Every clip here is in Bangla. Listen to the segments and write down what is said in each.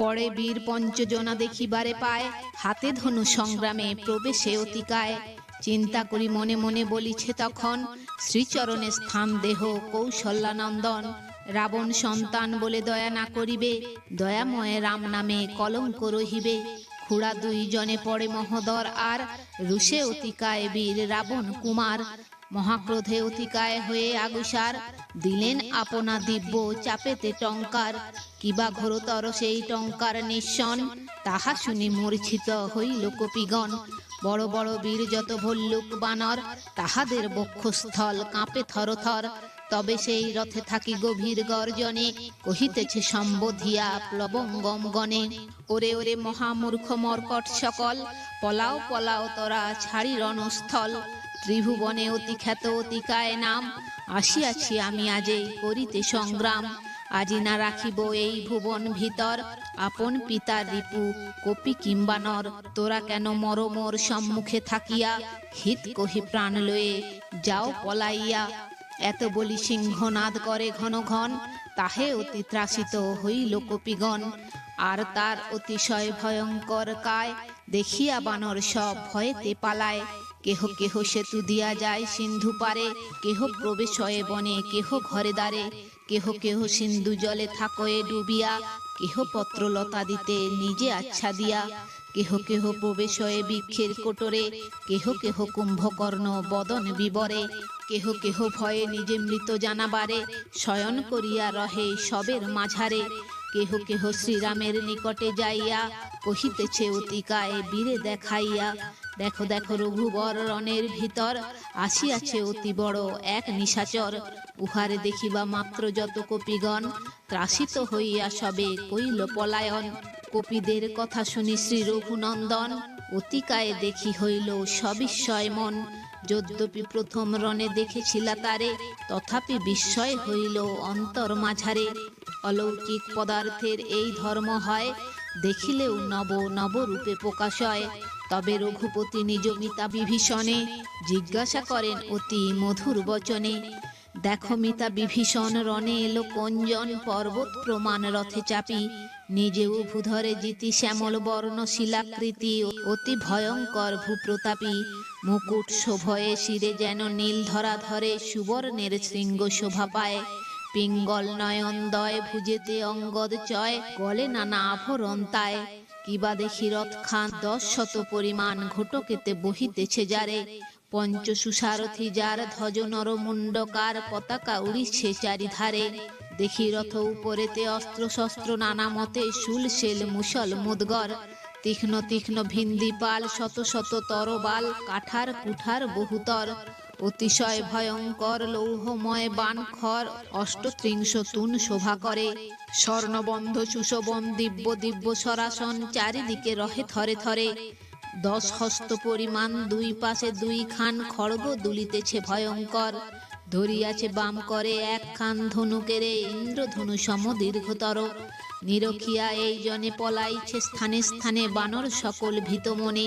পরে বীর পঞ্চজনা দেখিবারে পায়, হাতে ধনু সংগ্রামে প্রবেশে অতিকায়। চিন্তা করি মনে মনে বলিছে তখন, শ্রীচরণে স্থান দেহ কৌশল্যানন্দন রাবণ সন্তান বলে দয়া না করিবে, দয়াময় রাম নামে কলঙ্ক রহিবে। খুড়া দুইজনে পড়ে মহোদর আর, রুষে অতিকায় বীর রাবণ কুমার। মহাক্রোধে অতিকায় হয়ে আগুসার। দিলেন আপনা দিব্য চাপেতে টঙ্কার। কিবা ঘোরতর সেই টঙ্কার নিঃসন। তাহা শুনি মূর্ছিত হইল কপিগণ। বড় বড় বীর যত ভল্লুক বানর, তাহাদের বক্ষস্থল কাঁপে থরথর। তবে সেই রথে থাকি গভীর গর্জনে, কহিতেছে সম্বোধিয়া প্লবঙ্গম গণে ওরে ওরে মহামূর্খ মর্কট সকল, পলাও পলাও তরা ছাড়ি রণস্থল ত্রিভুবনে অতি খ্যাত অতিকায় নাম। আসিয়াছি আমি আজে করিতে সংগ্রাম। আজি না রাখিব এই ভুবন ভিতর। আপন পিতা রিপু, কপি কিংবা নর। তোরা কেন মর মোর সম্মুখে থাকিয়া? হিত কহি প্রাণ লয়ে যাও পলাইয়া। এত বলি সিংহনাদ করে ঘন ঘন। তাহে অতি ত্রাসিত হইল কপিগণ। আর তার অতিশয় ভয়ঙ্কর কায়। দেখিয়া বানর সব ভয়েতে পালায়। কেহ কেহ সেতু দিয়া যায় সিন্ধু পারে, কেহ প্রবেশ হয়ে বনে, কেহ ঘরে দ্বারে। কেহ কেহ সিন্ধু জলে থাকয়ে ডুবিয়া, কেহ পত্রলতা দিতে নিজে আচ্ছা দিয়া। কেহ কেহ প্রবেশ হয়ে বৃক্ষের কোটরে, কেহ কেহ কুম্ভকর্ণ বদন বিবরে। কেহ কেহ ভয়ে নিজে মৃত জানাবারে, শয়ন করিয়া রহে সবের মাঝারে। কেহ কেহ শ্রীরামের নিকটে যাইয়া, কহিতেছে অতিকায় বীরে দেখাইয়া দেখো দেখো রঘুবর রণের ভিতর। আসিয়াছে অতি বড় এক নিশাচর। উহারে দেখিবা মাত্র যত কপিগণ। ত্রাসিত হইয়া সবে কইল পলায়ন। কপিদের কথা শুনি শ্রী রঘুনন্দন। অতিকায় দেখি হইল সবিস্ময় মন। যদ্যপি প্রথম রণে দেখেছিলা তারে, তথাপি বিস্ময় হইল অন্তর মাঝারে। অলৌকিক পদার্থের এই ধর্ম হয়, দেখিলেও নব নবরূপে প্রকাশ হয় তবে রঘুপতি নিজ মিতা বিভীষণে জিজ্ঞাসা করেন অতি মধুর বচনে, দেখো মিতা বিভীষণ রণে এলো কঞ্জন পর্বত প্রমাণ রথে চাপি নিজেও ভূধরে জিতি শ্যামল বর্ণ শিলাকৃতি, অতি ভয়ঙ্কর ভূপ্রতাপী। মুকুট শোভয়ে শিরে যেন নীল ধরা ধরে সুবর্ণের শৃঙ্গ শোভা পায়। পিঙ্গল নয়ন দয় ভুজেতে অঙ্গদ চয়, গলে নানা আভরণ তায়। কিবা দেখি রথ খান দশ শত পরিমাণ ঘটকেতে বহিতেছে যারে। পঞ্চ সুসারথী যার ধ্বজ নরমুণ্ডকার পতাকা উড়িছে চারিধারে। দেখি রথ উপরেতে অস্ত্র শস্ত্র নানা মতে শুল শেল মুসল মুদগর। তীক্ষ্ণ তীক্ষ্ণ ভিন্দি পাল শত শত তরবাল কাঠার কুঠার বহুতর। অতিশয় ভয়ঙ্কর লৌহময় বান খর অষ্টত্রিংশ তুন শোভা করে। স্বর্ণবন্ধ সুশোভন, দিব্য দিব্য সরাসন চারিদিকে রহে থরে থরে। দশ হস্ত পরিমাণ দুই পাশে দুই খান খড়গ দুলিতেছে ভয়ঙ্কর। ধরিয়াছে বাম করে এক খান ধনুকেরে ইন্দ্রধনু সম দীর্ঘতর নিরখিয়া এই জনে পলাইছে স্থানে স্থানে বানর সকল ভীত মনে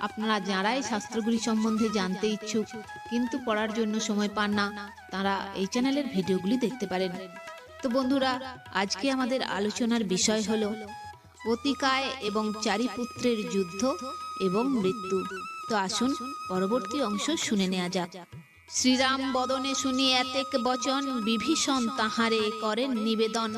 আপনারা যারা এই শাস্ত্রগুলি সম্বন্ধে জানতে ইচ্ছুক, কিন্তু পড়ার জন্য সময় পান না, তারা এই চ্যানেলের ভিডিওগুলি দেখতে পারেন। তো বন্ধুরা, আজকে আমাদের আলোচনার বিষয় হল অতিকায় এবং চারি পুত্রের যুদ্ধ এবং মৃত্যু। তো আসুন, পরবর্তী অংশ শুনে নেওয়া যাক। শ্রীরাম বদনে শুনি এতেক বচন, বিভীষণ তাহারে করেন নিবেদন।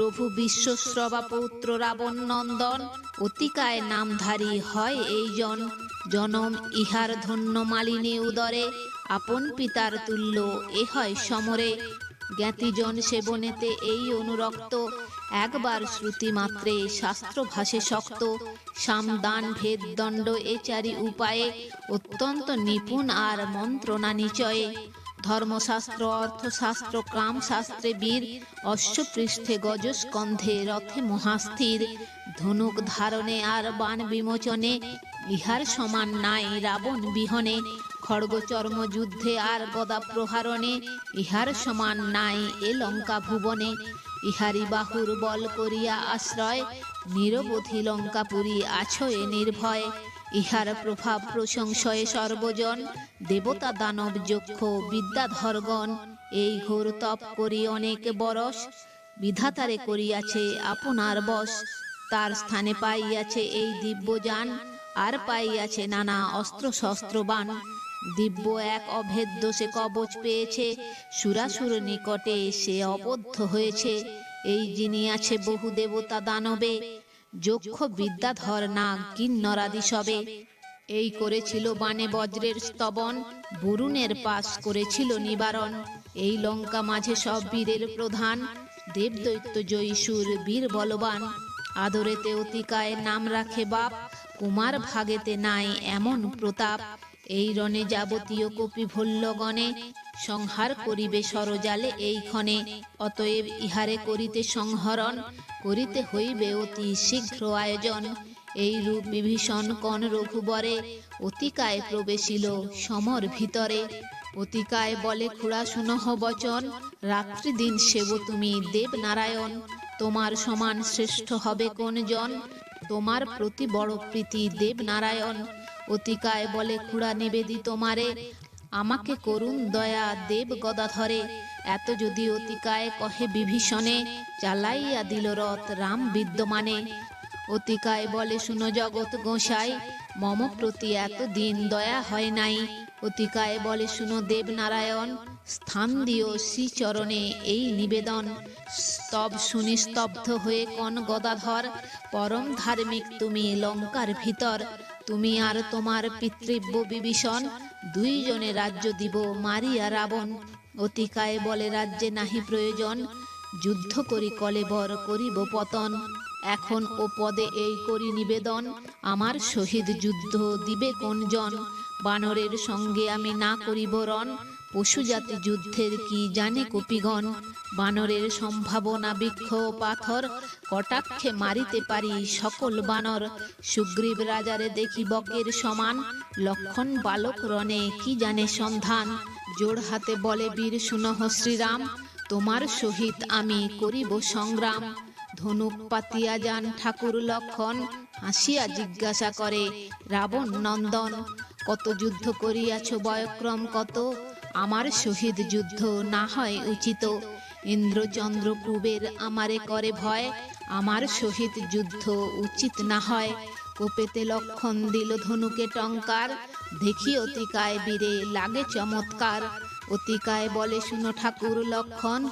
প্রভু বিশ্বশ্রবা পৌত্র রাবণ নন্দন অতিকায় নামধারী হয় এই জন। জনম ইহার ধন্য মালিনী উদরে। আপন পিতার তুল্য এ হয় সমরে। জ্ঞাতিজন সেবনেতে এই অনুরক্ত। একবার শ্রুতি মাত্রে শাস্ত্র ভাষে শক্ত। সামদান ভেদ দণ্ড এ চারি উপায়ে। অত্যন্ত নিপুণ আর মন্ত্রণা নিচয়ে। ধর্মশাস্ত্র, অর্থশাস্ত্র কামশাস্ত্রে বীর, অশ্বপৃষ্ঠে গজস্কন্ধে রথে মহাস্থির, ধনুক ধারণে আর বাণ বিমোচনে ইহার সমান নাই রাবণ বিহনে, খড়গ চর্ম যুদ্ধে আর গদা প্রহারণে ইহার সমান নাই এ লঙ্কা ভুবনে ইহারি বাহুর বল করিয়া আশ্রয়, নিরবধি লঙ্কাপুরী আছয়ে নির্ভয় ইহার প্রভাব প্রশংসয়ে সর্বজন, দেবতা দানব যক্ষ, বিদ্যাধরগণ। এই ঘোর তপ করি অনেক বরস বিধাতারে করিয়াছে আপনার বস তার স্থানে পাইয়াছে এই দিব্যযান, আর পাইয়াছে নানা অস্ত্র শস্ত্রবান দিব্য এক অভেদ্য সে কবচ পেয়েছে, সুরাসুর নিকটে সে অবদ্ধ হয়েছে। এই যিনি আছে বহু দেবতা দানবে যক্ষ বিদ্যাধর নাগ কিন্নরাদি সবে। এই করেছিল বানে বজ্রের স্তবন, বরুণের পাশ করেছিল নিবারণ। এই লঙ্কা মাঝে সব বীরের প্রধান, দেবদৈত্য জয়ীসুর বীর বলবান। আদরেতে অতিকায় নাম রাখে বাপ, কুমার ভাগেতে নাই এমন প্রতাপ। এই রণে যাবতীয় কপি ভল্লগণে সংহার করিবে সরজালে এই ক্ষণে অতএব ইহারে করিতে সংহরণ, করিতে হইবে অতি শীঘ্র আয়োজন। এই রূপ বিভীষণ কন রঘুবরে, অতিকায় প্রবেশিল সমর ভিতরে। অতিকায় বলে খুড়া শুনহ বচন রাত্রি দিন সেব তুমি দেব নারায়ণ তোমার সমান শ্রেষ্ঠ হবে কোন জন তোমার প্রতি বড় প্রীতি দেব নারায়ণ অতিকায় বলে খুড়া নিবেদি মারে আমাকে করুণ দয়া দেব গদাধরে। এত যদি অতিকায় কহে বিভীষণে চালাইয়া দিল রথ রাম বিদ্যমানে। অতিকায় বলে শুনো জগৎ গোসাই মম প্রতি এত দিন দয়া হয় নাই। অতিকায় বলে শুনো দেব নারায়ণ স্থান দিও শ্রীচরণে এই নিবেদন। স্তব শুনি স্তব্ধ হয়ে কন গদাধর পরম ধার্মিক তুমি লঙ্কার ভিতর। তুমি আর তোমার পিতৃব্য বিভীষণ দুইজনে রাজ্য দিব মারিয়া রাবণ। অতিকায় বলে রাজ্যে নাহি প্রয়োজন, যুদ্ধ করি কলেবর করিব পতন। এখন ও পদে এই করি নিবেদন, আমার শহীদ যুদ্ধ দিবে কোনজন? বানরের সঙ্গে আমি না করিব রণ পশুজাতি যুদ্ধের কি জানে কপিগণ? বানরের সম্ভাবনা বৃক্ষ পাথর, কটাক্ষে মারিতে পারি সকল বানর। সুগ্রীব রাজারে দেখি বকের সমান, লক্ষণ বালক রণে কি জানে সন্ধান? জোর হাতে বলে বীর সুনহ শ্রীরাম, তোমার সহিত আমি করিব সংগ্রাম। ধনুক পাতিয়া যান ঠাকুর লক্ষণ, হাসিয়া জিজ্ঞাসা করে, রাবণ নন্দন, কত যুদ্ধ করিয়াছ, বয়ক্রম কত? আমার শহীদ যুদ্ধ না হয় উচিত। ইন্দ্রচন্দ্র কুবের আমারে করে ভয়। আমার শহীদ যুদ্ধ উচিত না হয়। কোপেতে লক্ষণ দিল ধনুকে টঙ্কার। দেখি অতিকায় বীরে লাগে চমৎকার। অতিকায় বলে, শুনো ঠাকুর লক্ষণ,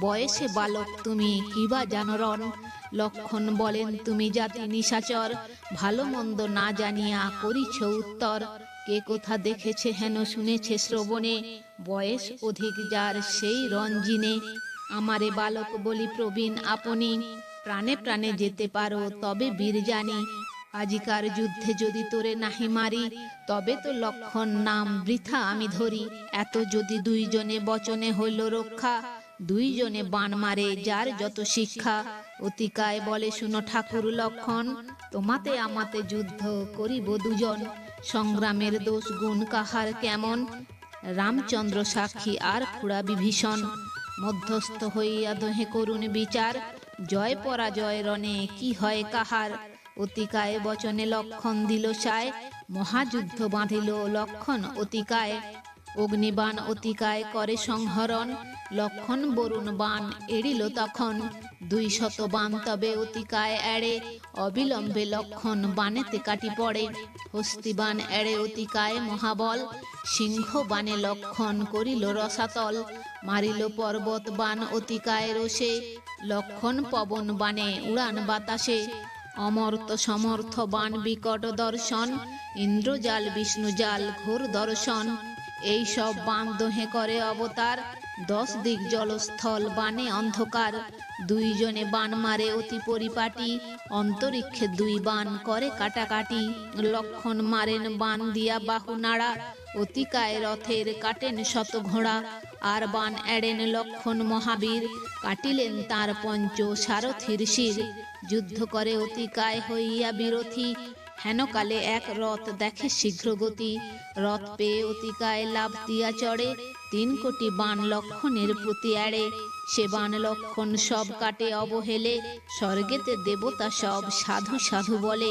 বয়সে বালক তুমি কিবা জানরন লক্ষণ বলেন, তুমি জাতি নিশাচর। ভালো মন্দ না জানিয়া করিছ উত্তর। কে কোথা দেখেছে হেন শুনেছে শ্রবণে? বয়স অধিক যার সেই রঞ্জিনে। আমারে বালক বলি প্রবীণ আপনি। প্রাণে প্রাণে যেতে পারো, তবে বীর জানি। আজিকার যুদ্ধে যদি তোরে নাহি মারি, তবে তো লক্ষণ নাম বৃথা আমি ধরি। এত যদি দুইজনে বচনে হইল রক্ষা, দুইজনে বান মারে যার যত শিক্ষা। অতিকায় বলে শুনো ঠাকুর লক্ষণ, তোমাতে আমাতে যুদ্ধ করিব দুজন। সংগ্রামের দোষ গুণ কাহার কেমন? রামচন্দ্র সাক্ষী আর খুড়া বিভীষণ। মধ্যস্থ হইয়া দহে করুন বিচার। জয় পরাজয় রণে কি হয় কাহার? অতিকায় বচনে লক্ষণ দিল সায়। মহাযুদ্ধ বাঁধিল লক্ষণ অতিকায়। অগ্নিবাণ অতিকায় করে সংহরণ, লক্ষণ বরুণ বাণ এড়িল তখন। দুই শত বাণ তবে অতিকায় এড়ে, অবিলম্বে লক্ষণ বানেতে কাটি পড়ে। হস্তিবান এড়ে অতিকায় মহাবল সিংহ বানে লক্ষণ করিল রসাতল। মারিল পর্বত বান অতিকায় রোষে, লক্ষণ পবন বানে উড়ান বাতাসে। অমর্ত সমর্থ বান বিকট দর্শন, ইন্দ্রজাল, বিষ্ণুজাল ঘোর দর্শন। এই সব বান দোহে করে অবতার। দশ দিক জলস্থল, বানে অন্ধকার। দুইজনে বান মারে অতি পরিপাটি। অন্তরিক্ষে দুই বান করে কাটাকাটি। লক্ষণ মারেন বান দিয়া বাহু নাড়া। অতিকায় রথের কাটেন শত ঘোড়া। আর বান এড়েন লক্ষণ মহাবীর। কাটিলেন তার পঞ্চ সারথির শির। যুদ্ধ করে অতিকায় হইয়া বিরথী। হেনকালে এক রথ দেখে শীঘ্র গতি রথ পেয়ে অতিকায় লাভ দিয়া চড়ে। তিন কোটি বান লক্ষণের প্রতি এড়ে। সে বান লক্ষণ সব কাটে অবহেলে। স্বর্গেতে দেবতা সব সাধু সাধু বলে।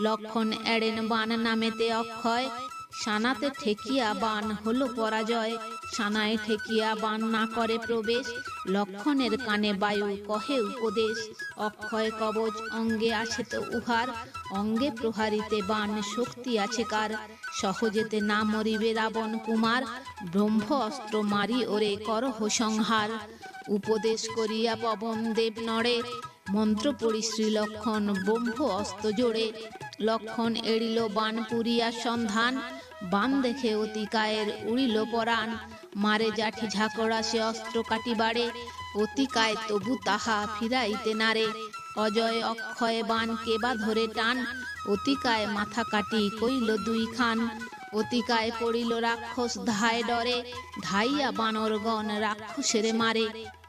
লক্ষণ এড়েন বান নামেতে অক্ষয়। সানাতে ঠেকিয়া বান হলো পরাজয়। সানায় ঠেকিয়া বান না করে প্রবেশ। লক্ষণের কানে বায়ু কহে উপদেশ। অক্ষয় কবচ অঙ্গে আছে তো উহার। অঙ্গে প্রহারিতে বান শক্তি আছে কার। সহজেতে না মরিবে রাবণ কুমার। ব্রহ্ম অস্ত্র মারি ওরে করহ সংহার। উপদেশ করিয়া পবন দেব নড়ে। মন্ত্র পড়ি শ্রীলক্ষণ ব্রহ্ম অস্ত্র জোড়ে। লক্ষণ এড়িল বান পুরিয়া সন্ধান। বান দেখে অতিকায়ের উড়িল পরাণ। মারে জাঠি ঝাঁকড়া সে অস্ত্র কাটিবারে অতিকায় তবু তাহা ফিরাইতে নারে অজয় অক্ষয় বান কেবা ধরে টান। অতিকায় মাথা কাটি কইল দুই খান। অতিকায় পড়িল রাক্ষস ধায় ডরে। ধাইয়া বানরগণ রাক্ষসেরে মারে।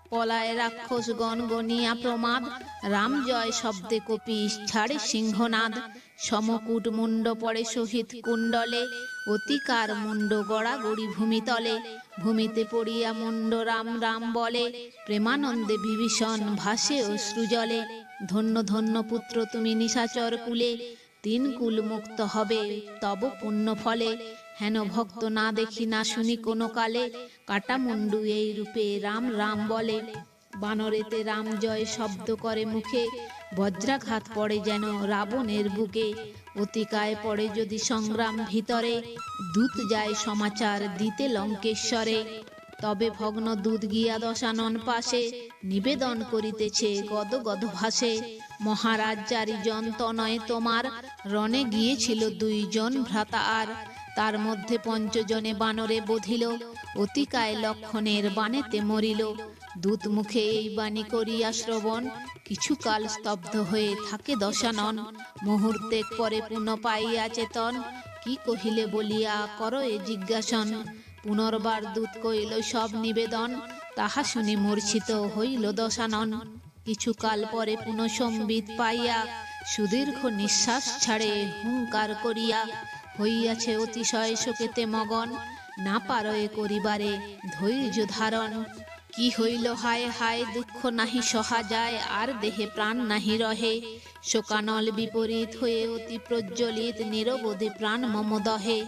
পলায় রাক্ষস গণ গনিয়া প্রমাদ। রাম জয় শব্দে কপিস ছাড়ে সিংহনাদ। সমকুট মুন্ড পড়ে শহীদ কুণ্ডলে। অতিকার মুন্ড গড়াগড়ি ভূমিতলে ভূমিতে পড়িয়া মুন্ড রাম রাম বলে। প্রেমানন্দে বিভীষণ ভাসে অশ্রুজলে ধন্য ধন্য পুত্র, তুমি নিশাচর কুলে। তিন কুল মুক্ত হবে তব পুণ্য ফলে। হেন ভক্ত না দেখি না শুনি কোনো কালে। কাটা মুন্ডু এই রূপে রাম রাম বলে। বানরেতে রাম জয় শব্দ করে মুখে। বজ্রাঘাত পড়ে যেন রাবণের বুকে। অতিকায় পড়ে যদি সংগ্রাম ভিতরে, দূত যায় সমাচার দিতে লঙ্কেশ্বরে। তবে ভগ্ন দূত গিয়া দশানন পাশে, নিবেদন করিতেছে গদ গদ ভাসে। মহারাজ চারিজন তনয় তোমার, রণে গিয়েছিল দুইজন ভ্রাতা আর তার মধ্যে পঞ্চজনে বানরে বধিল, অতিকায় লক্ষণের বানেতে মরিল। দূত মুখে এই বাণী করিয়া শ্রবণ, কিছুকাল স্তব্ধ হয়ে থাকে দশানন। মুহূর্তে পরে পুনঃ পাইয়া চেতন, কি কহিলে বলিয়া কর এ জিজ্ঞাসন। পুনর্বার দূত কইল, সব নিবেদন, তাহা শুনি মূর্ছিত হইল দশানন। কিছুকাল পরে পুনঃ সম্বিত পাইয়া সুদীর্ঘ নিঃশ্বাস ছাড়ে হুঙ্কার করিয়া হইয়াছে অতিশয় শোকেতে মগন। না পারয়ে করিবারে ধৈর্য ধারণ। কি হইল হায় হায়, দুঃখ নাহি সহা যায়, আর দেহে প্রাণ নাহি রহে। শোকানল বিপরীত হয়ে অতি প্রজ্বলিত নিরবধি প্রাণ মম দহে।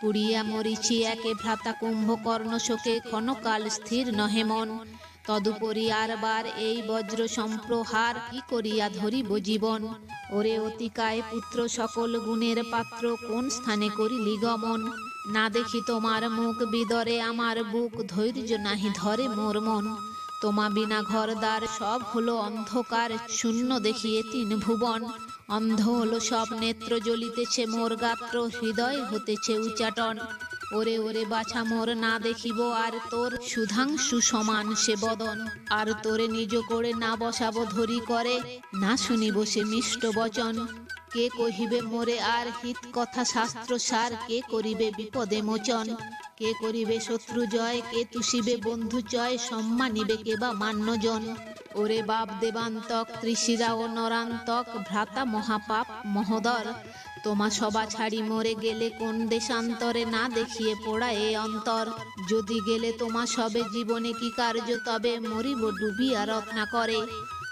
পুড়িয়া মরিছি একে ভ্রাতা কুম্ভকর্ণ শোকে ক্ষণকাল স্থির নহে মন। তদুপরি আর বার এই বজ্র সম্প্রহার কি করিয়া ধরিব জীবন? ওরে অতিকায় পুত্র, সকল গুণের পাত্র কোন স্থানে করিলি গমন? না দেখি তোমার মুখ বিদরে, আমার বুক ধৈর্য নাহি ধরে মোর মন। তোমা বিনা ঘরদার সব হলো অন্ধকার, শূন্য দেখিয়ে তিন ভুবন। অন্ধ হলো সব নেত্র জ্বলিতেছে মোর গাত্র, হৃদয় হতেছে উচাটন। ওরে ওরে বাছা, মোর না দেখিব আর তোর সুধাংশু সমান সে বদন। আর তোরে নিজ করে না বসাবো ধরি করে, না শুনিব সে মিষ্ট বচন। কে কহিবে মোরে আর হিত কথা শাস্ত্র সার, কে করিবে বিপদে মোচন। কে করিবে শত্রু জয়, কে তুষিবে বন্ধু জয় সম্মানিবে কে বা মান্যজন। ওরে বাপ দেবান্তক, ত্রিশিরা ও নরান্তক, ভ্রাতা মহাপাপ মহোদর। তোমা সবা ছাড়ি মরে গেলে কোন দেশান্তরে না দেখিয়ে পোড়া এ অন্তর? যদি গেলে তোমা সবে জীবনে কি কার্য? তবে মরিব ডুবিয়া রত্না করে।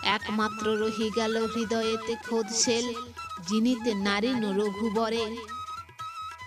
একমাত্র রহি গেল হৃদয়েতে খোদ সেল যিনিতে নারী রঘুবরে